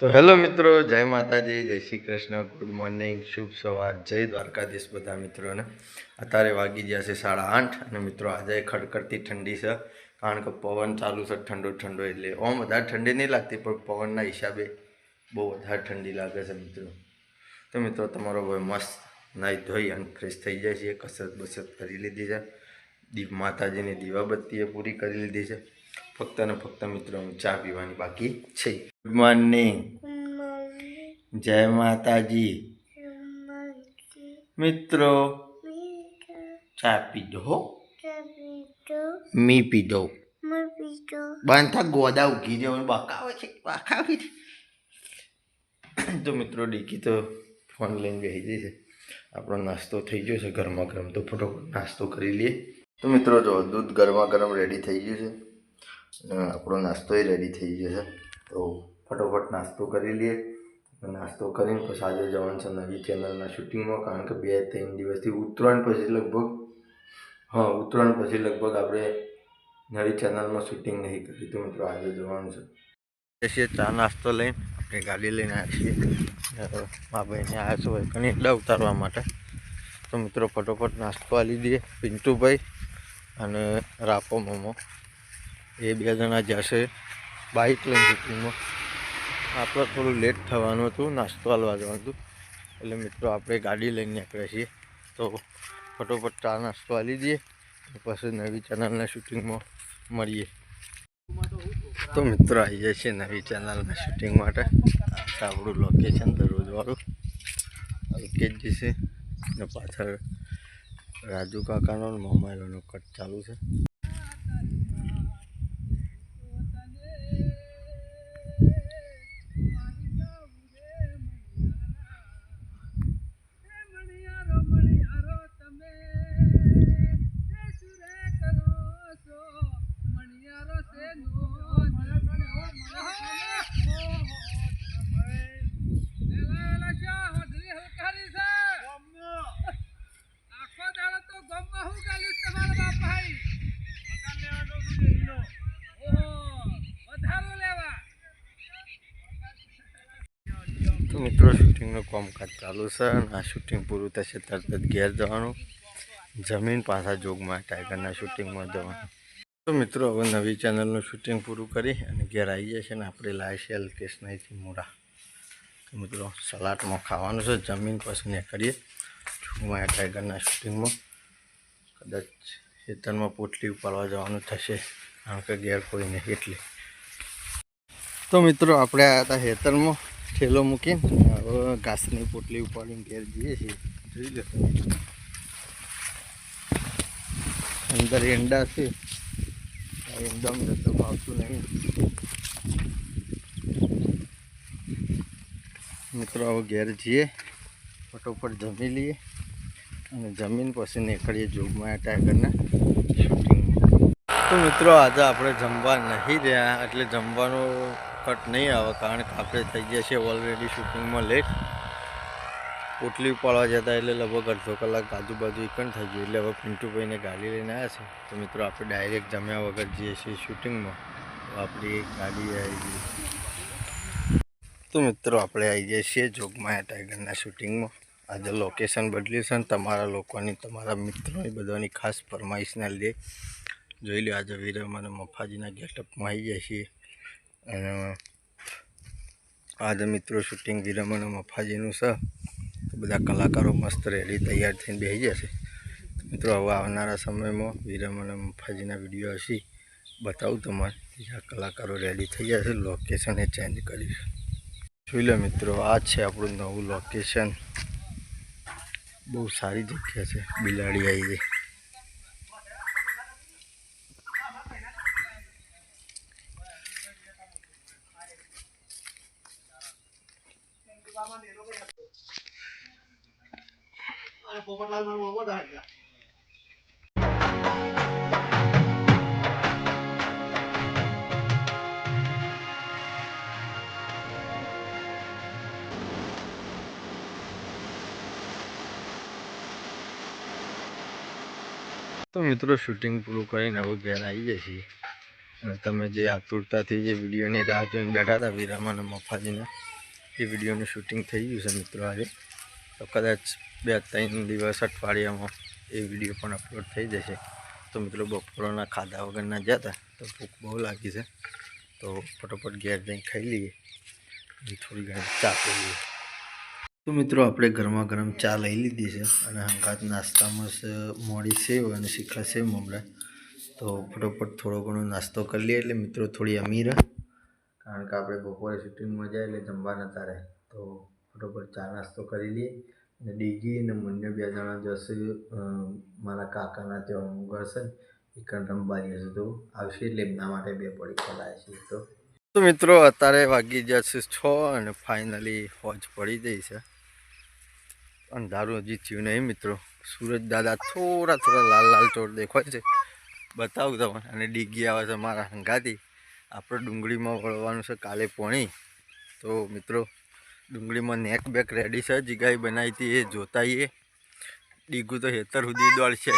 તો હેલો મિત્રો, જય માતાજી, જય શ્રી કૃષ્ણ. ગુડ મોર્નિંગ શુભ સવાર. જય દ્વારકાધીશ બધા મિત્રોને. અત્યારે વાગી ગયા છે સાડા આઠ અને મિત્રો આજે ખડખડતી ઠંડી છે, કારણ કે પવન ચાલુ છે ઠંડો ઠંડો એટલે ઓમ વધારે ઠંડી નહીં લાગતી, પણ પવનના હિસાબે બહુ વધારે ઠંડી લાગે છે મિત્રો. તો મિત્રો, તમારો ભાઈ મસ્ત નાહી ધોઈ અને ફ્રેશ થઈ જાય છે, કસરત બસરત કરી લીધી છે. દીપ માતાજીની દીવાબત્તીએ પૂરી કરી લીધી છે. ફક્ત ને ફક્ત મિત્રો ચા પીવાની બાકી છે. ગુડ મોર્નિંગ જય માતાજી. મિત્રો, ચા પીધો દો મી પીધો દો. થા ગોદા ઉગી જવાનું બકાવે છે બકાવે છે. તો મિત્રો, ડીકી તો ફોન લઈને બેસી જાય છે. આપણો નાસ્તો થઈ ગયો છે, ગરમા ગરમ તો ફટોફટ નાસ્તો કરી લઈએ. તો મિત્રો, જો દૂધ ગરમા ગરમ રેડી થઈ ગયું છે. અને આપણો નાસ્તોય રેડી થઈ ગયો છે. તો ફટોફટ નાસ્તો કરી લઈએ. નાસ્તો કરીને પછી આજે જવાનું છે નવી ચેનલના શૂટિંગમાં કારણ કે બે ત્રણ દિવસથી ઉત્તરાયણ પછી લગભગ, હા, ઉત્તરાયણ પછી લગભગ આપણે નવી ચેનલમાં શૂટિંગ નહીં કરી. તો મિત્રો આજે જવાનું છે. છીએ ચા નાસ્તો લઈને. આપણે ગાડી લઈને આવ્યા છીએ. મા ભાઈને આવ્યા છો એટલા ઉતારવા માટે. તો મિત્રો ફટોફટ નાસ્તો આલી દઈએ. પિન્ટુભાઈ અને રાપો મોમો. એ બે જણા જશે બાઇક લઈને શૂટિંગમાં. આપણે થોડું લેટ થવાનું હતું, નાસ્તો હાલવા જવાનું હતું. એટલે મિત્રો આપણે ગાડી લઈને નીકળ્યા છીએ. તો ફટોફટ ચા નાસ્તો આલી દઈએ પછી નવી ચેનલના શૂટિંગમાં મળીએ. તો મિત્રો આવી જાય છે નવી ચેનલના શૂટિંગ માટે. આપણું લોકેશન દરરોજવાળું અલ્કેજી છે ને પાછળ રાજુ કાકાનો ને કટ ચાલુ છે. તો મિત્રો, શૂટિંગનું કામકાજ ચાલુ છે અને આ શૂટિંગ પૂરું થશે તરત જ ઘેર જવાનું. જમીન પાછા જોગમાં ટાઈગરના શૂટિંગમાં જવાનું. તો મિત્રો, હવે નવી ચેનલનું શૂટિંગ પૂરું કરી અને ઘેર આવી છે ને આપણે છે અલ્કેશ નહીંથી મૂળા તો મિત્રો, સલાડમાં ખાવાનું છે, જમીન પછી કરીએ જોગમાં ટાઈગરના શૂટિંગમાં. કદાચ ખેતરમાં પોટલી ઉપાડવા જવાનું થશે, કારણ કે ઘેર કોઈ નહીં એટલે. તો મિત્રો, આપણે આવ્યા હતા ખેતરમાં. ઠેલો મૂકીને હવે ઘાસની પોટલી ઉપાડીને ઘેર જઈએ છીએ. જોઈ લો. અંદર ઈંડા છે. આ ઈંડામાં જતો ભાવતું નહીં. મિત્રો, હવે ઘેર જઈએ. ફટોફટ જમી લઈએ. અને જમીન પછી નીકળીએ જોગમાં ટાઈગરના. શૂટિંગમાં તો મિત્રો, આજે આપણે જમવા નહીં રહ્યા, એટલે જમવાનો કટ નહીં આવે, કારણ કે આપણે થઈ ગયા છીએ ઓલરેડી શૂટિંગમાં લેટ પોટલી પાડવા જતા એટલે લગભગ અડધો કલાક આજુબાજુ એક પણ થઈ ગયું, એટલે હવે પિન્ટુભાઈને ગાડી લઈને આવ્યા છે. તો મિત્રો, આપણે ડાયરેક્ટ જમ્યા વગર જઈએ છીએ શૂટિંગમાં તો આપણી ગાડી આવી ગઈ તો મિત્રો, આપણે આવી જઈએ છીએ જોગમાયા ટાઈગરના શૂટિંગમાં આજે લોકેશન બદલ્યું છે તમારા લોકોની, તમારા મિત્રોની બધાની ખાસ ફરમાઈશના લીધે જોઈ લો આજે વીરમ અને મફાજીના ગેટઅપમાં આવી જાય છીએ અને આજે મિત્રો શૂટિંગ વિરમ અને મફાજીનું છે. બધા કલાકારો મસ્ત રેડી તૈયાર થઈને બેસી જશે. મિત્રો, હવે આવનારા સમયમાં વિરમ અને મફાજીના વીડિયો હશે. બતાવું તમારે બીજા કલાકારો રેડી થઈ જશે લોકેશન એ ચેન્જ કરીશું. જોઈ લો મિત્રો, આ છે આપણું નવું લોકેશન બહુ સારી જગ્યા છે, બિલાડી આવી ગઈ તો મિત્રો શૂટિંગ પૂરું કરીને હવે ઘેર આવી જાય છીએ અને તમે જે આતુરતાથી જે વિડીયોની રાહ જોઈને બેઠા હતા વિરામા અને મફાજીને, એ વિડીયોનું શૂટિંગ થઈ ગયું છે મિત્રો આજે. તો કદાચ બે ત્રણ દિવસ અઠવાડિયામાં એ વીડિયો પણ અપલોડ થઈ જશે. તો મિત્રો બપોરના ખાધા વગરના ગયા હતા, તો ભૂખ બહુ લાગી છે. તો ફટોફટ ઘેર જઈને ખાઈ લઈએ. થોડી ઘણી ચા પી લઈએ તો મિત્રો, આપણે ગરમા ગરમ ચા લઈ લીધી છે અને હંકાત નાસ્તામાં મોડી સેવ અને શીખા સેવ મમરા. તો ફટોફટ થોડો ઘણો નાસ્તો કરી લઈએ એટલે મિત્રો થોડી અમીર કારણ કે આપણે બપોરે શૂટિંગમાં જાય એટલે જમવા નતા રહે તો ફટોફટ ચા નાસ્તો કરી લઈએ. અને ડીગી અને મુન્ય બે જણા જશે મારા કાકાના ત્યાં હું છે ને એ કણ રમવા જશે તો આવશે એટલે એમના માટે બે પડી ખોલાય છે તો. તો મિત્રો, અત્યારે વાગી જશે છ અને ફાઇનલી હોજ પડી ગઈ છે. અંધારું હજી થયું નહીં મિત્રો. સૂરજ દાદા થોડા થોડા લાલ લાલ ચોર દેખાય છે. બતાવું તમને. અને ડીગી આવે છે મારા હંગાથી. આપણે ડુંગળીમાં વળવાનું છે કાલે પોણી. તો મિત્રો, ડુંગળીમાં નેક બેક રેડી છે. જીગાઈ બનાવી હતી એ જોતા એ ડીગું તો હેતર સુધી દોડશે.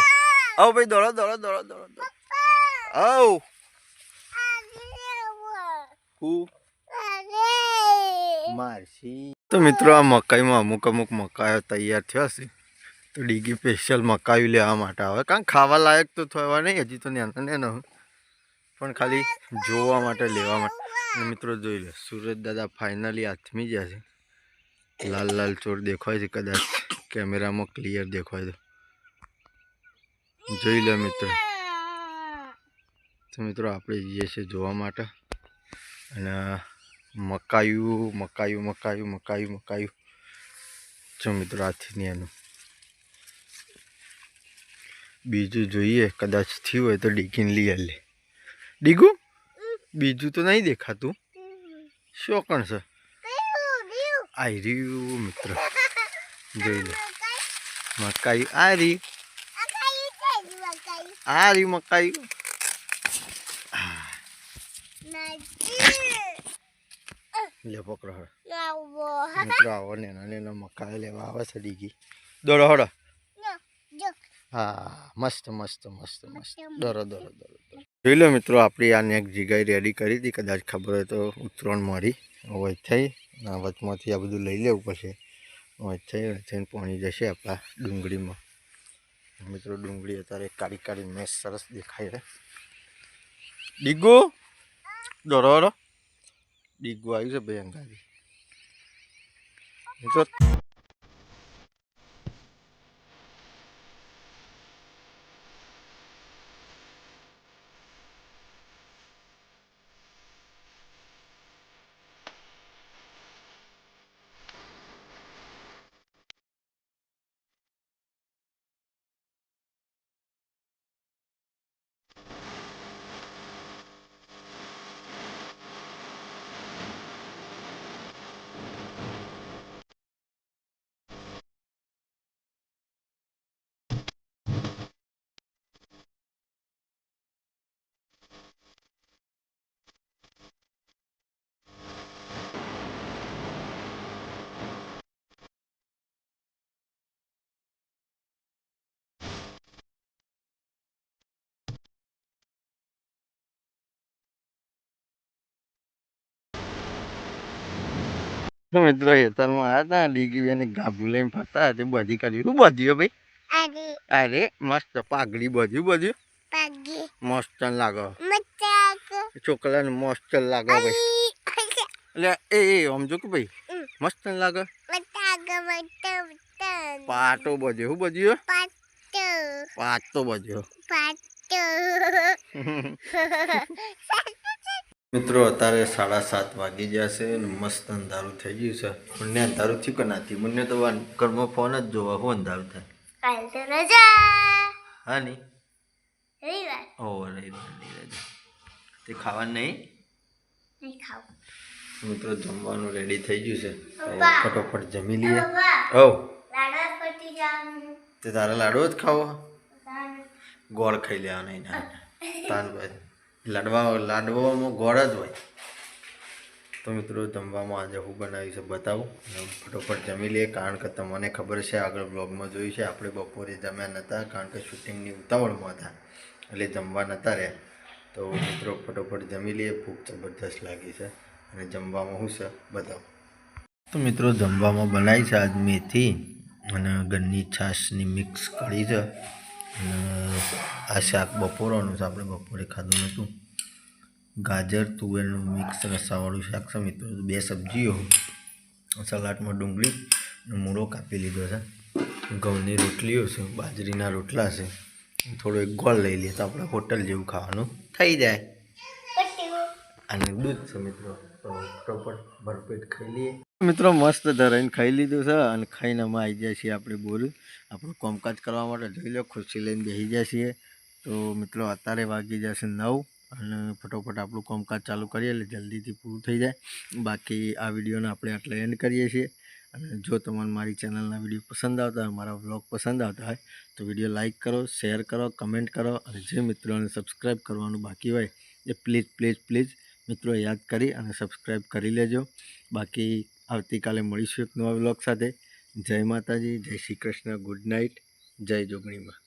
આવ ભાઈ, દોડો દોડો દોડો દોડો દોડો. આવ. હું મારશી. તો મિત્રો, આ મકાઈમાં અમુક અમુક મકાઈઓ તૈયાર થયા છે. તો ડીગી સ્પેશિયલ મકાઈ લેવા માટે આવે. કારણ ખાવા લાયક તો થવા નહીં, હજી તો નાના નેનો પણ ખાલી જોવા માટે, લેવા માટે. મિત્રો, જોઈ લે, સુરજ દાદા ફાઇનલી હાથમી ગયા છે. લાલ લાલ ચોર દેખાય છે કદાચ. કેમેરામાં ક્લિયર દેખાય તો. જોઈ લે મિત્રો. તો મિત્રો, આપણે જઈએ છીએ જોવા માટે. અને મકાયું મકાયું મકાયું મકાયું મકાયું. જો મિત્રો હાથીની એનું. બીજું જોઈએ, કદાચ થયું હોય તો ડીગીને લઈ લે ડીગું? બીજું તો નહીં દેખાતું. શું કણ છે? આઈ રહ્યું મિત્ર. જોઈ લે. મકાઈ, આ રી આ રી મકાઈ. લે પકડો હળ મિત્રો આવો ને નેના મકાઈ લેવા આવે છે ડીગી. દોડો હળો હા મસ્ત મસ્ત મસ્ત મસ્ત. દોરો દોરો દોરો જોઈ લો મિત્રો આપણી આ નેક જગ્યાએ રેડી કરી હતી. કદાચ ખબર હોય તો ઉત્તરાયણ મળી હવે થઈ. આ વચમાંથી આ બધું લઈ લેવું પડશે. હવે થઈ થઈને પહોંચી જશે આપણા ડુંગળીમાં. મિત્રો ડુંગળી અત્યારે કાળી કાળી મેસ સરસ દેખાય છે. ડીગુ દોરો દોરો ડીગુ આવ્યું છે ભાઈ તો મિત્રો હેતરમાં આવ્યા હતા ડીગી બેને ગાભું લઈને ફરતા તે બધી કરી. શું બધ્યું ભાઈ? અરે મસ્ત પાઘડી બધ્યું બધ્યું મસ્ત લાગે. છોકરાને મસ્ત લાગે ભાઈ. એટલે એ એ સમજો કે ભાઈ. મસ્ત લાગે? પાટો બધ્યો શું બધ્યું પાટો. બધ્યો મિત્રો અત્યારે સાડા સાત વાગી જશે અને મસ્ત અંધારું થઈ ગયું છે. મને અંધારું થયું કે નથી મને તો ઘરમાં ફોન જ જોવા હું અંધારું થાય. હા નહીં ઓ રવિવારની રજા તે ખાવાનું નહીં? મિત્રો જમવાનું રેડી થઈ ગયું છે. ફટોફટ જમી લઈએ. ઓ. તે તારા લાડવો જ ખાવો? ગોળ ખાઈ લેવાનો એના. તાન ભાઈ લાડવા લાડવામાં ગોળ જ હોય. તો મિત્રો, જમવામાં આજે હું બનાવ્યું છે બતાવું. ફટોફટ જમી લઈએ, કારણ કે તમને ખબર છે, આગળ બ્લોગમાં જોયું છે, આપણે બપોરે જમ્યા નહોતા કારણ કે શૂટિંગની ઉતાવળમાં હતા. એટલે જમવા નહોતા રહ્યા. તો મિત્રો, ફટોફટ જમી લઈએ. ભૂખ જબરદસ્ત લાગી છે. અને જમવામાં શું છે, બતાવું. તો મિત્રો, જમવામાં બનાવી છે આજ મેથી અને ગરની છાશની મિક્સ કરી છે. આ શાક બપોરવાનું છે આપણે બપોરે ખાધું નહોતું. ગાજર તુવેરનું મિક્સ રસાવાળું શાક છે મિત્રો. બે સબ્જીઓ સલાડમાં ડુંગળી અને મૂળો કાપી લીધો છે. ઘઉંની રોટલીઓ છે બાજરીના રોટલા છે. થોડો એક ગોળ લઈ લઈએ તો આપણે હોટલ જેવું ખાવાનું થઈ જાય. અને દૂધ છે મિત્રો. તો પ્રોપર ભરપેટ ખાઈ લઈએ. મિત્રો, મસ્ત ધરાઈને ખાઈ લીધું છે અને ખાઈને અમે આવી જાય છીએ આપણે બોલ આપણું કામકાજ કરવા માટે જોઈ લો, ખુરશી લઈને બેસી જાય છીએ. તો મિત્રો, અત્યારે વાગી જશે નવ અને ફટોફટ આપણું કામકાજ ચાલુ કરીએ એટલે જલ્દીથી પૂરું થઈ જાય. બાકી આ વિડીયોને આપણે આટલે એન્ડ કરીએ છીએ. અને જો તમને મારી ચેનલના વીડિયો પસંદ આવતા હોય, મારા વ્લોગ પસંદ આવતા હોય, તો વીડિયો લાઇક કરો, શેર કરો, કમેન્ટ કરો અને જે મિત્રોને સબસ્ક્રાઈબ કરવાનું બાકી હોય, એ પ્લીઝ પ્લીઝ પ્લીઝ મિત્રો યાદ કરી અને સબસ્ક્રાઈબ કરી લેજો. બાકી આવતીકાલે મળીશું એક નવા બ્લોગ સાથે. જય માતાજી, જય શ્રી કૃષ્ણ, ગુડ નાઇટ, જય જોગણીમાં.